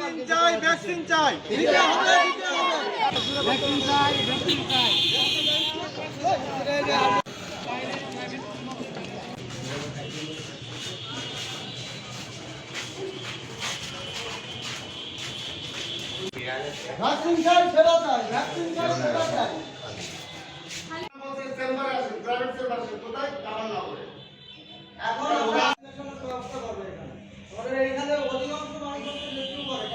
Vaccine চাই vaccine চাই। দিতে হবে ভ্যাকসিন চাই ভ্যাকসিন চাই ভ্যাকসিন চাই, সেবা চাই। ভ্যাকসিন চাই সেবা চাই এখন আমরা vaccination এর ব্যবস্থা করব এখানে। আমাদের এখানে অধিকাংশ মানুষ হচ্ছে মৃত্যু করে,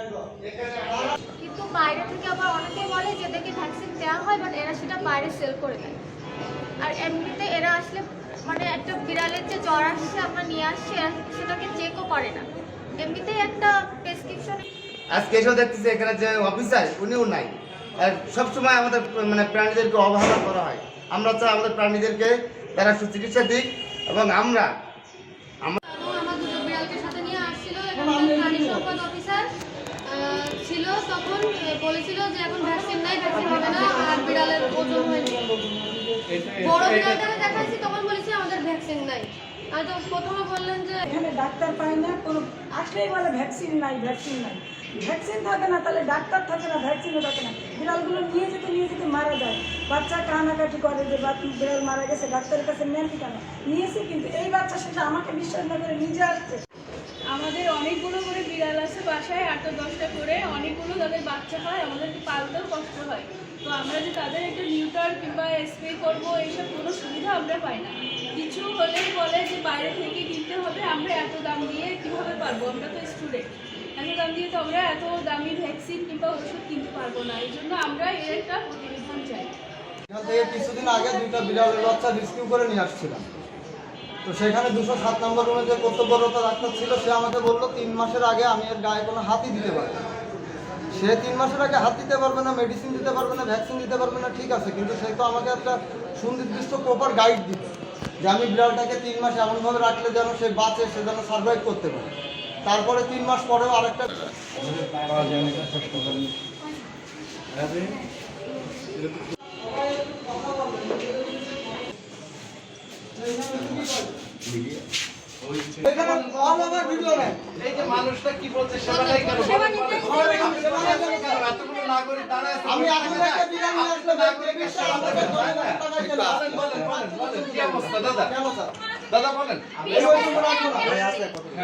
একদম। কিন্তু বাইরে থেকে আবার অনেকে বলে যে এদেরকে ভ্যাকসিন দেওয়া হয় বাট এরা সেটা বাইরে সেল করে দেয়। আর এমনিতে এরা আসলে মানে একটা বিড়ালের যে জ্বর আসছে, আমরা নিয়ে আসছি সেটাকে চেকও করে না। এমনিতেই একটা প্রেসক্রিপশন আজকে এসেও দেখতেছি এখানে যে অফিসার উনিও নাই। সবসময় আমাদের মানে প্রাণীদেরকে অবহেলা করা হয়। আমরা চাই আমাদের প্রাণীদেরকে তারা সুচিকিৎসা দিক, এবং আমার দুটো বিড়ালকে সাথে নিয়ে আসছিল এখানকার প্রাণী সম্পদ অফিসার আহ, ছিল তখন আহ, বলেছিল যে এখন ভ্যাকসিন নাই ভ্যাকসিন হবে না, আর বিড়ালের ওজন হয়নি। বড় বিড়ালটাকে দেখাচ্ছি তখন বলেছি আমাদের ভ্যাকসিন নাই। আর তো প্রথমে বললেন যে এখানে ডাক্তার পায় না, কোনো আসলেই বলে ভ্যাকসিন নাই ভ্যাকসিন নাই। ভ্যাকসিন থাকে না, তাহলে ডাক্তার থাকে না ভ্যাকসিনও থাকে না। বিড়ালগুলো নিয়ে যেতে নিয়ে যেতে মারা যায়। বাচ্চা কানাকাটি করে যে বিড়াল মারা গেছে, ডাক্তারের কাছে নেন কেন? নিয়েছে কিন্তু এই বাচ্চা সেটা আমাকে বিশ্বাস না করে নিজে আসছে। আমাদের অনেকগুলো করে বিড়াল আছে বাসায় আটটা দশটা করে অনেকগুলো তাদের বাচ্চা হয়, আমাদেরকে পালতেও কষ্ট হয়। তো আমরা যে তাদের একটা নিউটার কিংবা স্প্রে করব, এইসব কোনো সুবিধা আমরা পাই না। কিছু হলেই বলে যে বাইরে থেকে কিনতে হবে, আমরা এত দাম দিয়ে কীভাবে পারব? আমরা তো স্টুডেন্ট এত দাম দিয়ে তো আমরা এত দামি ভ্যাকসিন কিংবা ওষুধ কিনতে পারব না। এই জন্য আমরা এর একটা প্রতিবিধান চাই। কিছুদিন আগে দুইটা বিড়ালের বাচ্চা রেস্কিউ করে নিয়ে আসছিলাম। তো সেখানে দুশো সাত নম্বর রুমে যে কর্তব্যরত ডাক্তার ছিল, সে আমাকে বলল, তিন মাসের আগে আমি এর গায়ে কোনো হাতই দিতে পারি সে তিন মাসের আগে হাত দিতে পারবে না মেডিসিন দিতে পারবে না ভ্যাকসিন দিতে পারবে না, ঠিক আছে, কিন্তু সে তো আমাকে একটা সুনির্দিষ্ট প্রপার গাইড দিত যে আমি বিড়ালটাকে তিন মাস এমনভাবে রাখলে যেন সে বাঁচে, সে যেন সার্ভাইভ করতে পারে। তারপরে তিন মাস পরেও আরেকটা এখানে all over video নেই। এই যে মানুষটা কি বলছে সেবাটাই কেন সেবা নিতে এতগুলো নাগরিক দাঁড়ায় আমি এখন একটা বিড়াল নিয়ে আসলে ব্যাংকে বিশ্বে আমাকে জনগণের টাকায় বলেন, বলেন, বলেন, বলেন, কি অবস্থা দাদা কেন স্যার? দাদা বলেন এই ওইটুকু রাখব না।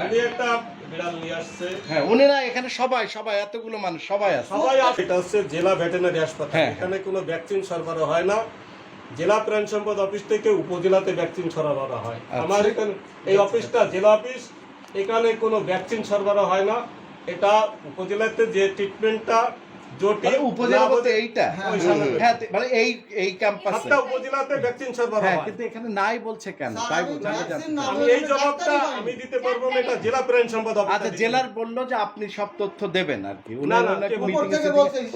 উনি একটা বিড়াল নিয়ে আসছে হ্যাঁ উনি না এখানে সবাই সবাই এতগুলো মানুষ সবাই আছে সবাই। এটা হচ্ছে জেলা ভেটেনারি হাসপাতাল হ্যাঁ। এখানে কোনো ভ্যাকসিন সরবরাহ হয় না জেলা প্রাণ সম্পদ অফিস থেকে উপজেলাতে ভ্যাকসিন সরবরাহ হয়। আচ্ছা। আমার এখানে এই অফিসটা জেলা অফিস এখানে কোনো ভ্যাকসিন সরবরাহ হয় না। এটা উপজেলাতে যে ট্রিটমেন্টটা মানে উপজেলা বলতে এইটা। হ্যাঁ মানে এই এই ক্যাম্পাসে উপজেলাতে ভ্যাকসিন সরবরাহ হ্যাঁ কিন্তু এখানে নাই বলছে কেন? তাই আমি এই জবাবটা আমি দিতে পারব না এটা জেলা প্রাণ সম্পদ অফিস আচ্ছা জেলার বলল যে আপনি সব তথ্য দেবেন আর কি। উনি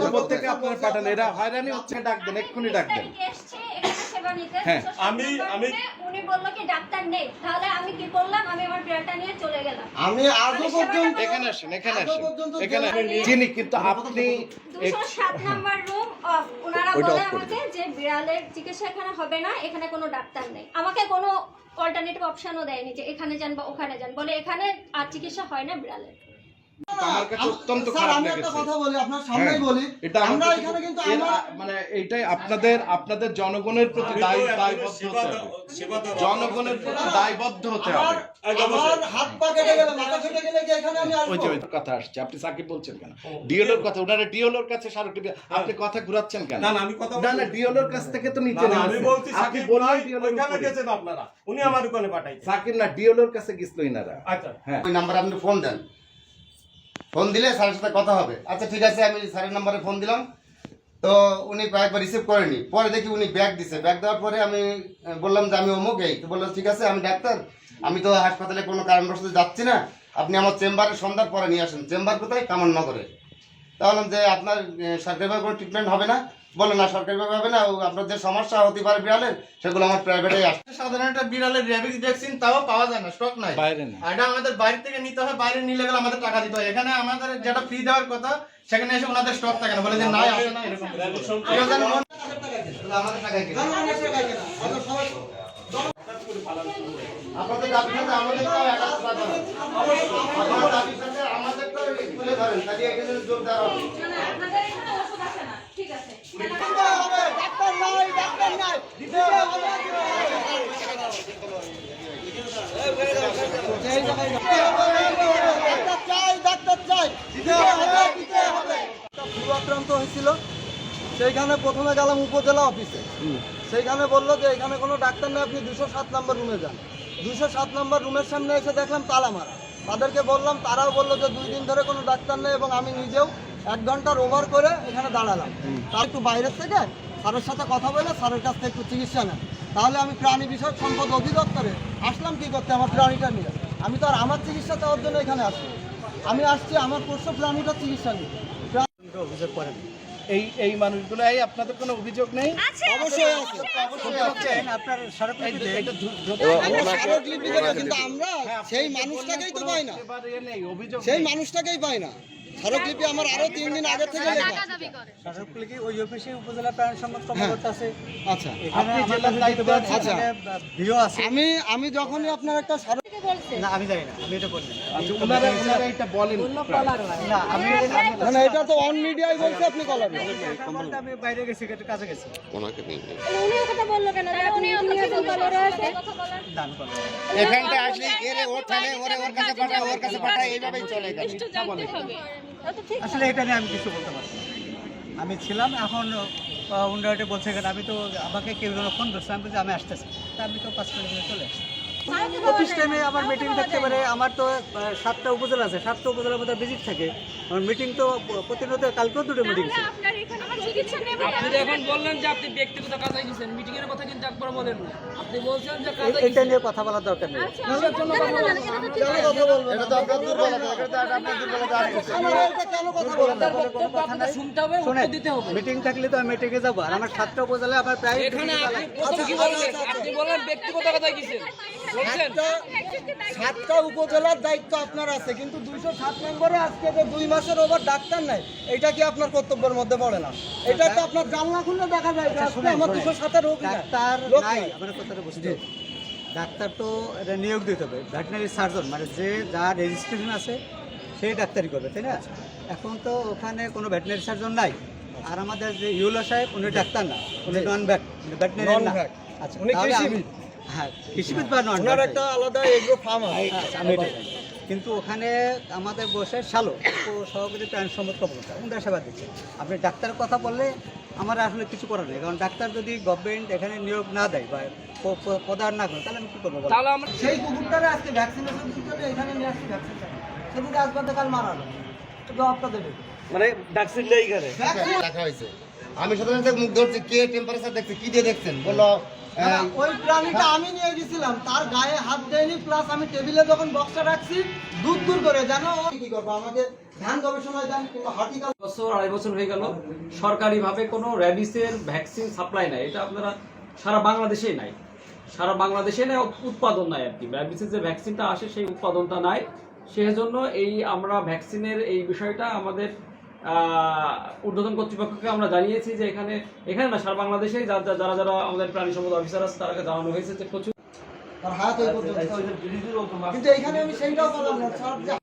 উপর থেকে আপনারা পাঠান। এরা হয়রানি হচ্ছে ডাকবেন এক্ষুনি ডাক দেন। এসছে এখানে সেবা নিতে হ্যাঁ। আমি- আমি- উনি বলল কি ডাক্তার নেই। তাহলে আমি কি করলাম? আমি আমার বিড়ালটা নিয়ে চলে গেলাম। আমি আজও পর্যন্ত এখানে আসেন এখানে আসেন এখানে চিনি কিন্তু আপনি দুশো এক- সাত নাম্বার রুম অফ ওনারা বলে আমাকে যে বিড়ালের চিকিৎসা এখানে হবে না এখানে কোনো ডাক্তার নেই। আমাকে কোনো অল্টারনেটিভ অপশনও দেয়নি যে এখানে যান বা ওখানে যান। বলে এখানে আর চিকিৎসা হয় না বিড়ালের। আমার কাছে অত্যন্ত খারাপ লেগেছে। কথা বলি আপনার সামনেই হ্যাঁ, বলি। এটা আমরা এখানে কিন্তু এর আমরা আ- মানে এইটাই আপনাদের আপনাদের জনগণের প্রতি দায় দায়বদ্ধ হতে হবে। জনগণের প্রতি দায়বদ্ধ হতে হবে। আমার হাত পা কেটে গেলে মাথা ফেটে গেলে কি এখানে আমি ওই যে কথা আসছে আপনি সাকিব বলছেন কেন? ডিওলোর কথা ওনারা ডিওলোর কাছে স্মারকলিপি আপনি কথা ঘুরাচ্ছেন কেন? না, না, আমি কথা না না বলছি। ডিওলোর কাছ থেকে তো নিচে না, আমি বলছি সাকিব বললেন গেছেন আপনারা। উনি আমার ওখানে পাঠাইছেন। সাকিব না ডিওলোর কাছে গেছিল ইনারা। আচ্ছা। হ্যাঁ। ওই নাম্বারে আপনি ফোন দেন। ফোন দিলে স্যারের সাথে কথা হবে। আচ্ছা ঠিক আছে, আমি স্যারের নাম্বারে ফোন দিলাম। তো উনি একবার রিসিভ করেনি। পরে দেখি উনি ব্যাগ দিছে। ব্যাগ দেওয়ার পরে আমি বললাম যে আমি অমুক এই। তো বলল, ঠিক আছে, আমি ডাক্তার। আমি তো হাসপাতালে কোনো কারণবশত যাচ্ছি না। আপনি আমার চেম্বারে সন্ধ্যার পরে নিয়ে আসেন। চেম্বার কোথায়? কামান্না তা তাহলে যে, আপনার সরকারিভাবে কোনো ট্রিটমেন্ট হবে না? বলল না সরকারিভাবে হবে না আপনার যে সমস্যা হতে পারে বিড়ালের সেগুলো আমার প্রাইভেটেই আসছে। সাধারণ একটা বিড়ালের র্যাবিস ভ্যাকসিন তাও পাওয়া যায় না স্টক নাই। বাইরে না। এটা আমাদের বাইরে থেকে নিতে হয় বাইরে নিলে গেলে আমাদের টাকা দিতে হয়। এখানে আমাদের যেটা ফ্রি দেওয়ার কথা সেখানে এসে ওনাদের স্টক থাকে না বলে যে নাই আসে না এরকম। আমাদের কিনে। আমাদের সবাই আপনাদের দাবির সাথে একাত্র। আপনাদের দাবির সাথে আমাদেরটাও তুলে করেন তাহলে এখানে যোগ দেওয়া হবে মানে আপনাদের এখানে ওষুধ আসে না ঠিক আছে ডাক্তার নাই ডাক্তার নাই দিতে হবে ডাক্তার চাই ডাক্তার চাই দিতে হবে দিতে হবে ফ্লু আক্রান্ত হয়েছিল সেইখানে প্রথমে গেলাম উপজেলা অফিসে। সেইখানে বলল যে এখানে কোনো ডাক্তার নেই আপনি দুশো সাত নম্বর রুমে যান। দুশো সাত নম্বর রুমের সামনে এসে দেখলাম তালা মারা। তাদেরকে বললাম তারাও বলল যে দুই দিন ধরে কোনো ডাক্তার নেই এবং আমি নিজেও এক ঘণ্টার ওভার করে এখানে দাঁড়ালাম। তার একটু বাইরের থেকে স্যারের সাথে কথা বলে স্যারের কাছ থেকে একটু চিকিৎসা নেন। তাহলে আমি প্রাণী বিষয়ক সম্পদ অধিদপ্তরে আসলাম কি করতে আমার প্রাণীটা নিয়ে। আমি তো আর আমার চিকিৎসা দেওয়ার জন্য এখানে আসি আমি আসছি আমার পোষ্য প্রাণীটা চিকিৎসা নিতে। অভিযোগ করেন। এই এই মানুষগুলো এই আপনাদের কোনো অভিযোগ নেই? অবশ্যই আপনার স্মারকলিপিতে এটা আমরা কিন্তু সেই মানুষটাকেই তো পাই না। অভিযোগ সেই মানুষটাকেই পাই না। স্মারকলিপি আমার আরও তিন দিন আগে থেকে লেখা। স্মারকলিপি ওই অফিসে উপজেলা প্রাণ সম্পদ কর্মকর্তা আছে আচ্ছা। আপনি আমাদের দায়িত্বে বিদ্যুৎ ভিও আছে। আমি আমি যখনই আপনার একটা স্মারক না আমি জানি না আমি এটা বলি আচ্ছা ওনারা ওনারা এটা বলেন। না আমি না। না এটা তো অন মিডিয়ায় বলছে আপনি কলার আমি বাইরে গেছি একটু কাজে গেছি। কথা বলল কেন? উনিও কথা বলল আছে। দান করলাম এখানটা আসলে এরে ওরে ওর কাছে পাঠায় ওর কাছে পাঠায় এইভাবেই চলে গেছে। একটু জানতে হবে। আসলে এটা নিয়ে আমি কিছু বলতে পারছি আমি ছিলাম এখন উন্ডারটে বলছে এখানে। আমি তো আমাকে কেউ ফোন করছে আমি বলছি আমি আসতেছি। তা আমি তো পাঁচ মিনিট ধরে চলে আসছি। অফিস টাইমে আমার মিটিং থাকতে পারে। আমার তো সাতটা উপজেলা আছে। সাতটা উপজেলার মধ্যে ভিজিট থাকে। আমার মিটিং তো প্রতিনিয়ত কালকেও দুটো মিটিং আপনি এখন বললেন যে আপনি ব্যক্তিগত কাজে গেছেন মিটিং এর কথা কিন্তু একবার বলেন না। আপনি বলছেন যে কাজে এই- নিয়ে কথা বলার দরকার নেই। কথা এটা এটা এটা কথা হবে মিটিং থাকলে তো আমি মিটিংয়ে যাব। আর আমার সাতটা উপজেলায় আমার প্রায় এখানে আপনি কি বলেন ব্যক্তিগত গেছেন। সাতটা উপজেলার দায়িত্ব আপনার আছে কিন্তু দুইশো সাত নম্বরে আজকে যে দুই মাসের ওভার ডাক্তার নাই এটা কি আপনার কর্তব্যের মধ্যে পড়ে না? এটা তো আপনার জানলা খুললে দেখা যায় যে আমার দুশো সাতের রোগ ডাক্তার নাই। আমার কথাটা বুঝতে ডাক্তার তো এটা নিয়োগ দিতে হবে ভেটেনারি সার্জন মানে যে যার রেজিস্ট্রেশন আছে সেই ডাক্তারি করবে তাই না? এখন তো ওখানে কোনো ভেটেনারি সার্জন নাই। আর আমাদের যে ইউলা সাহেব উনি ডাক্তার না উনি নন ভ্যাট ভেটেনারি না। আচ্ছা উনি কৃষিবিদ। হ্যাঁ কৃষিবিদ বা নন একটা আলাদা এগ্রো ফার্ম আছে। কিন্তু ওখানে আমাদের বসে শালো সহকারী প্রাণ সম্পদ কর্মকর্তা ওনারা সেবা দিচ্ছে আপনি ডাক্তারের কথা বললে আমার আসলে কিছু করার নেই কারণ ডাক্তার যদি গভর্নমেন্ট এখানে নিয়োগ না দেয় বা প্রদান না করে তাহলে আমি কী করব? তাহলে আমরা সেই কুকুরটারে আজকে ভ্যাকসিনেশন দিতে এখানে নিয়ে আসছি ভ্যাকসিন সেদিকে আসবার কাল মারালো তো জবাবটা দেবে মানে ভ্যাকসিন নেই এখানে। দেখা হয়েছে। আমি সাধারণত মুখ ধরছি কে টেম্পারেচার দেখছে কি দিয়ে দেখছেন? বলল ওই প্রাণীটা আমি নিয়ে গেছিলাম তার গায়ে হাত দেয়নি প্লাস আমি টেবিলে যখন বক্সটা রাখছি দূর দূর করে জানো কি করব? আমাকে ধ্যান গবেষণায় দেন কিংবা হর্টিকাল বছর আড়াই বছর হয়ে গেল সরকারিভাবে কোনো র্যাবিসের ভ্যাকসিন সাপ্লাই নাই। এটা আপনারা সারা বাংলাদেশেই নাই। সারা বাংলাদেশে নাই উৎপাদন নাই আর কি। র্যাবিসের যে ভ্যাকসিনটা আসে সেই উৎপাদনটা নাই। সেজন্য এই আমরা ভ্যাকসিনের এই বিষয়টা আমাদের ঊর্ধ্বতন কর্তৃপক্ষকে আমরা জানিয়েছি যে এখানে এখানে না সারা বাংলাদেশে যা- যা- যারা যারা আমাদের প্রাণী সম্পদ অফিসার আছে তারাকে জানানো হয়েছে যে প্রচুর কিন্তু এখানে আমি সেইটাও